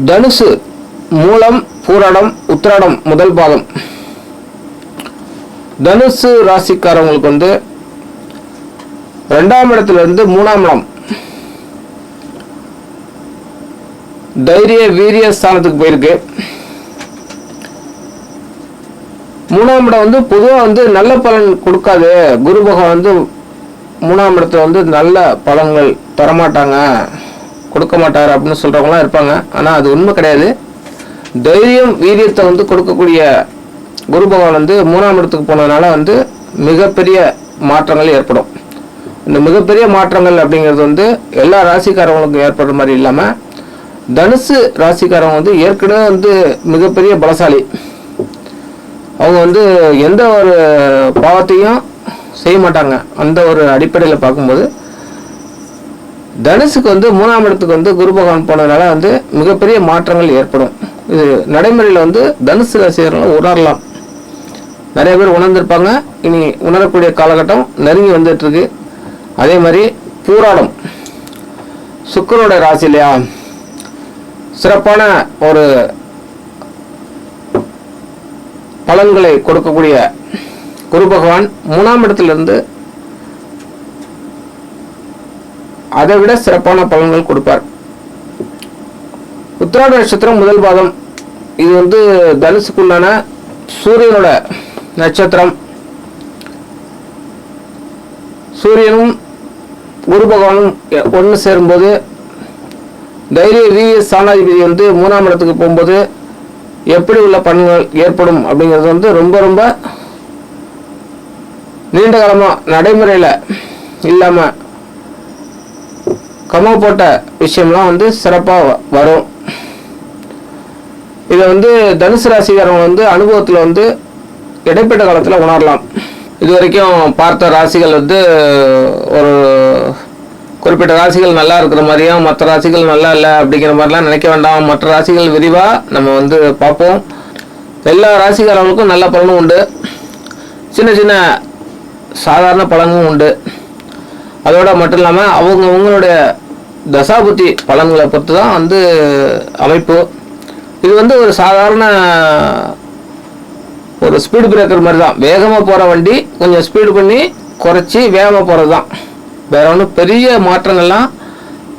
தனுசு மூலம் பூராடம் உத்திராடம் முதல் பாதம். தனுசு ராசிக்காரவங்களுக்கு வந்து ரெண்டாம் இடத்துல இருந்து மூணாம் இடம். தைரிய வீரிய ஸ்தானத்துக்கு போயிருக்கு. மூணாம் இடம் வந்து பொதுவாக வந்து நல்ல பலன் கொடுக்காது. குரு பகவான் வந்து மூணாம் இடத்துல வந்து நல்ல பலன்கள் தரமாட்டாங்க. கொடுக்க மாட்டார் அப்படின்னு சொல்கிறவங்களாம் இருப்பாங்க. ஆனால் அது உண்மை கிடையாது. தைரியம் வீரியத்தை வந்து கொடுக்கக்கூடிய குரு பகவான் வந்து மூணாம் இடத்துக்கு போனதுனால வந்து மிகப்பெரிய மாற்றங்கள் ஏற்படும். இந்த மிகப்பெரிய மாற்றங்கள் அப்படிங்கிறது வந்து எல்லா ராசிக்காரவங்களுக்கும் ஏற்படுற மாதிரி இல்லாமல் தனுசு ராசிக்காரவங்க வந்து ஏற்கனவே வந்து மிகப்பெரிய பலசாலி. அவங்க வந்து எந்த ஒரு பாவத்தையும் செய்ய மாட்டாங்க. அந்த ஒரு அடிப்படையில் பார்க்கும்போது தனுசுக்கு வந்து மூணாம் இடத்துக்கு வந்து குரு பகவான் போனதுனால வந்து மிகப்பெரிய மாற்றங்கள் ஏற்படும். இது நடைமுறையில் வந்து தனுசு ரசிகர்கள் உணரலாம். நிறைய பேர் உணர்ந்திருப்பாங்க. இனி உணரக்கூடிய காலகட்டம் நெருங்கி வந்துட்டு இருக்கு அதே மாதிரி பூராடம். சுக்கரோட ராசி இல்லையா? சிறப்பான ஒரு பலன்களை கொடுக்கக்கூடிய குரு பகவான் மூணாம் இடத்திலிருந்து அதை விட சிறப்பான பலன்கள் கொடுப்பார். உத்திராட நட்சத்திரம் முதல் பாதம். இது வந்து தனுசுக்குண்டான சூரியனோட நட்சத்திரம். சூரியனும் குரு பகவானும் ஒன்று சேரும்போது தைரிய ரீதிய ஸ்தானாதிபதி வந்து மூணாம் இடத்துக்கு போகும்போது எப்படி உள்ள பலன்கள் ஏற்படும் அப்படிங்கிறது வந்து ரொம்ப ரொம்ப நீண்ட காலமாக நடைமுறையில் இல்லாமல் கமோ போட்ட விஷயம்லாம் வந்து சிறப்பாக வரும். இதை வந்து தனுசு ராசிகாரங்க வந்து அனுபவத்தில் வந்து இடைப்பட்ட காலத்தில் உணரலாம். இது வரைக்கும் பார்த்த ராசிகள் வந்து ஒரு குறிப்பிட்ட ராசிகள் நல்லா இருக்கிற மாதிரியும் மற்ற ராசிகள் நல்லா இல்லை அப்படிங்கிற மாதிரிலாம் நினைக்க வேண்டாம். மற்ற ராசிகள் விரிவாக நம்ம வந்து பார்ப்போம். எல்லா ராசிக்காரங்களுக்கும் நல்ல பலனும் உண்டு. சின்ன சின்ன சாதாரண பலனும் உண்டு. அதோட மட்டும் இல்லாமல் அவங்கவுங்களுடைய தசாபுத்தி பலன்களை பொறுத்து தான் வந்து அமைப்பு. இது வந்து ஒரு சாதாரண ஒரு ஸ்பீடு பிரேக்கர் மாதிரி தான் வேகமாக போகிற வண்டி கொஞ்சம் ஸ்பீடு பண்ணி குறைச்சி வேகமாக போகிறது தான் வேற ஒன்றும் பெரிய மாற்றங்கள்லாம்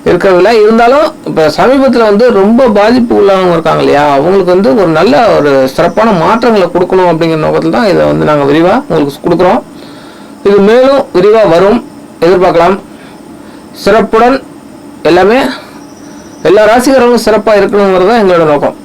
இருக்கிறதில்ல. இருந்தாலும் இப்போ சமீபத்தில் வந்து ரொம்ப பாதிப்பு உள்ளவங்க இருக்காங்க இல்லையா? அவங்களுக்கு வந்து ஒரு நல்ல ஒரு சிறப்பான மாற்றங்களை கொடுக்கணும் அப்படிங்கிற நோக்கத்தில் தான் இதை வந்து நாங்கள் விரிவாக உங்களுக்கு கொடுக்குறோம். இது மேலும் விரிவாக வரும். எதிர்பார்க்கலாம். சிறப்புடன் எல்லாமே எல்லா ராசிக்காரங்களும் சிறப்பாக இருக்கணுங்கிறது தான் எங்களோட நோக்கம்.